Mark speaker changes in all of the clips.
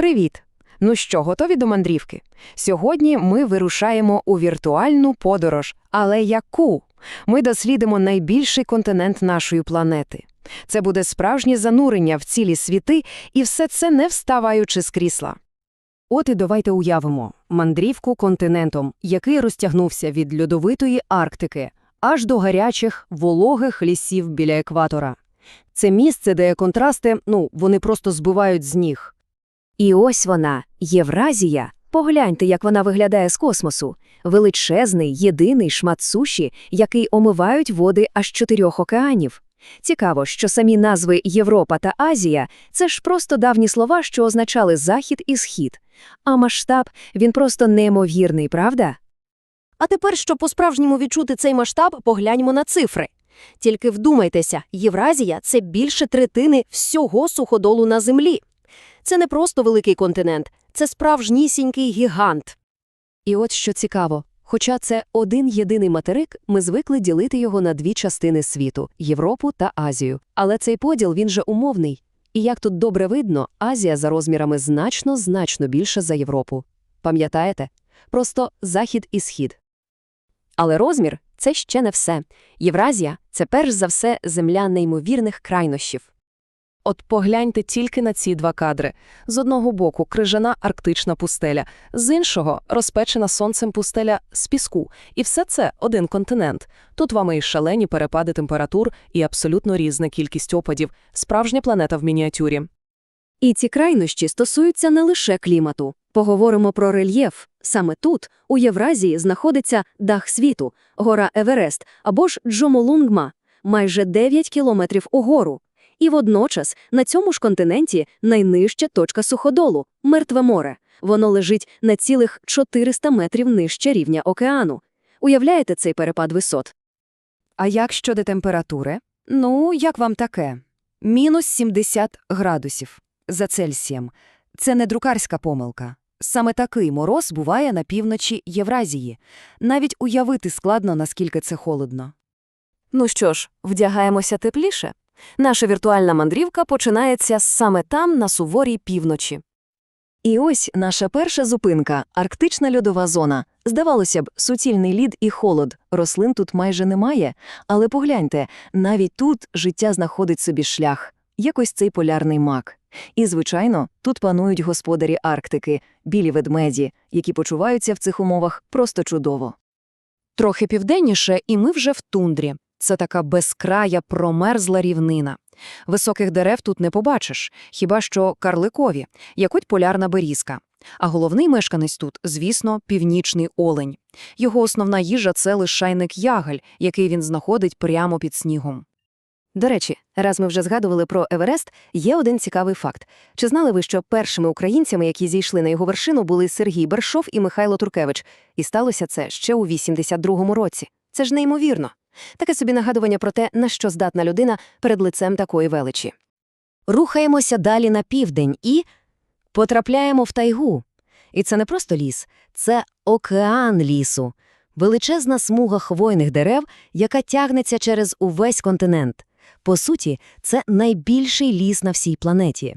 Speaker 1: Привіт! Ну що, готові до мандрівки? Сьогодні ми вирушаємо у віртуальну подорож. Але яку? Ми дослідимо найбільший континент нашої планети. Це буде справжнє занурення в цілі світи, і все це не вставаючи з крісла. От і давайте уявимо мандрівку континентом, який розтягнувся від льодовитої Арктики аж до гарячих, вологих лісів біля екватора. Це місце, де контрасти, ну, вони просто збивають з ніг.
Speaker 2: І ось вона, Євразія. Погляньте, як вона виглядає з космосу. Величезний, єдиний шмат суші, який омивають води аж чотирьох океанів. Цікаво, що самі назви Європа та Азія – це ж просто давні слова, що означали Захід і Схід. А масштаб, він просто неймовірний, правда?
Speaker 3: А тепер, щоб по-справжньому відчути цей масштаб, погляньмо на цифри. Тільки вдумайтеся, Євразія – це більше третини всього суходолу на Землі. Це не просто великий континент, це справжнісінький гігант.
Speaker 2: І от що цікаво. Хоча це один єдиний материк, ми звикли ділити його на дві частини світу – Європу та Азію. Але цей поділ, він же умовний. І як тут добре видно, Азія за розмірами значно-значно більша за Європу. Пам'ятаєте? Просто Захід і Схід. Але розмір – це ще не все. Євразія – це перш за все земля неймовірних крайнощів.
Speaker 4: От погляньте тільки на ці два кадри. З одного боку крижана арктична пустеля, з іншого розпечена сонцем пустеля з піску. І все це один континент. Тут вам і шалені перепади температур, і абсолютно різна кількість опадів. Справжня планета в мініатюрі.
Speaker 2: І ці крайнощі стосуються не лише клімату. Поговоримо про рельєф. Саме тут, у Євразії, знаходиться дах світу, гора Еверест або ж Джомолунгма, майже 9 кілометрів угору. І водночас на цьому ж континенті найнижча точка суходолу – Мертве море. Воно лежить на цілих 400 метрів нижче рівня океану. Уявляєте цей перепад висот?
Speaker 1: А як щодо температури? Ну, як вам таке? Мінус 70 градусів за Цельсієм. Це не друкарська помилка. Саме такий мороз буває на півночі Євразії. Навіть уявити складно, наскільки це холодно.
Speaker 3: Ну що ж, вдягаємося тепліше? Наша віртуальна мандрівка починається саме там, на суворій півночі.
Speaker 2: І ось наша перша зупинка – арктична льодова зона. Здавалося б, суцільний лід і холод, рослин тут майже немає. Але погляньте, навіть тут життя знаходить собі шлях, якось цей полярний мак. І, звичайно, тут панують господарі Арктики, білі ведмеді, які почуваються в цих умовах просто чудово.
Speaker 1: Трохи південніше, і ми вже в тундрі. Це така безкрая промерзла рівнина. Високих дерев тут не побачиш, хіба що карликові, якуть полярна берізка. А головний мешканець тут, звісно, північний олень. Його основна їжа – це лишайник ягаль, який він знаходить прямо під снігом.
Speaker 3: До речі, раз ми вже згадували про Еверест, є один цікавий факт. Чи знали ви, що першими українцями, які зійшли на його вершину, були Сергій Бершов і Михайло Туркевич? І сталося це ще у 82-му році. Це ж неймовірно. Таке собі нагадування про те, на що здатна людина перед лицем такої величі. Рухаємося далі на південь і потрапляємо в тайгу. І це не просто ліс, це океан лісу. Величезна смуга хвойних дерев, яка тягнеться через увесь континент. По суті, це найбільший ліс на всій планеті.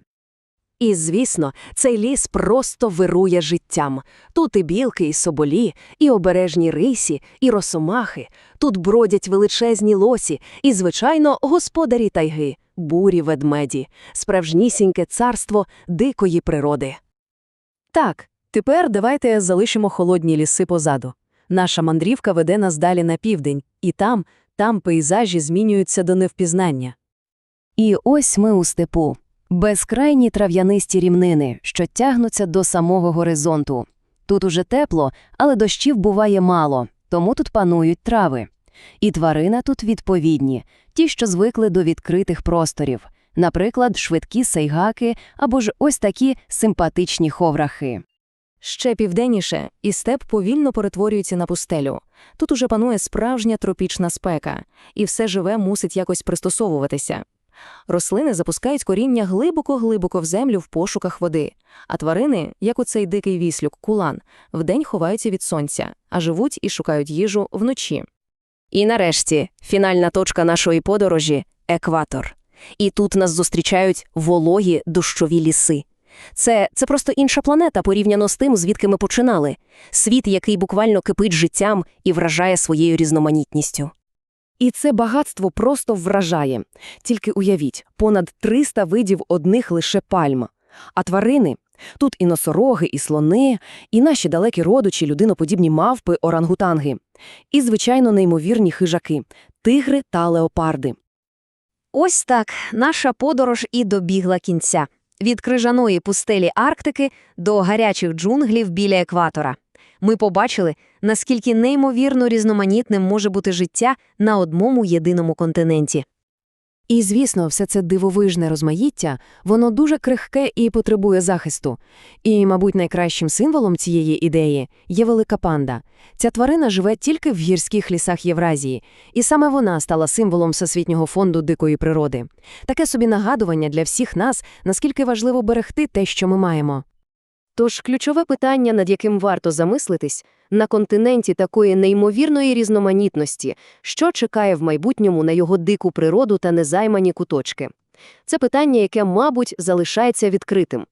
Speaker 3: І, звісно, цей ліс просто вирує життям. Тут і білки, і соболі, і обережні рисі, і росомахи. Тут бродять величезні лосі, і, звичайно, господарі тайги, бурі ведмеді, справжнісіньке царство дикої природи. Так, тепер давайте залишимо холодні ліси позаду. Наша мандрівка веде нас далі на південь, і там, там пейзажі змінюються до невпізнання. І ось ми у степу. Безкрайні трав'янисті рівнини, що тягнуться до самого горизонту. Тут уже тепло, але дощів буває мало, тому тут панують трави. І тварина тут відповідні, ті, що звикли до відкритих просторів, наприклад, швидкі сайгаки або ж ось такі симпатичні ховрахи. Ще південніше, і степ повільно перетворюється на пустелю. Тут уже панує справжня тропічна спека, і все живе мусить якось пристосовуватися. Рослини запускають коріння глибоко-глибоко в землю в пошуках води, а тварини, як у цей дикий віслюк, кулан, вдень ховаються від сонця, а живуть і шукають їжу вночі. І нарешті фінальна точка нашої подорожі екватор. І тут нас зустрічають вологі дощові ліси.
Speaker 5: Це, це просто інша планета порівняно з тим, звідки ми починали. Світ, який буквально кипить життям і вражає своєю різноманітністю.
Speaker 1: І це багатство просто вражає. Тільки уявіть, понад 300 видів одних лише пальм. А тварини? Тут і носороги, і слони, і наші далекі родичі, людиноподібні мавпи, орангутанги. І, звичайно, неймовірні хижаки – тигри та леопарди.
Speaker 3: Ось так наша подорож і добігла кінця. Від крижаної пустелі Арктики до гарячих джунглів біля екватора. Ми побачили, наскільки неймовірно різноманітним може бути життя на одному єдиному континенті.
Speaker 1: І, звісно, все це дивовижне розмаїття, воно дуже крихке і потребує захисту. І, мабуть, найкращим символом цієї ідеї є велика панда. Ця тварина живе тільки в гірських лісах Євразії, і саме вона стала символом Всесвітнього фонду дикої природи. Таке собі нагадування для всіх нас, наскільки важливо берегти те, що ми маємо.
Speaker 3: Тож ключове питання, над яким варто замислитись, на континенті такої неймовірної різноманітності, що чекає в майбутньому на його дику природу та незаймані куточки. Це питання, яке, мабуть, залишається відкритим.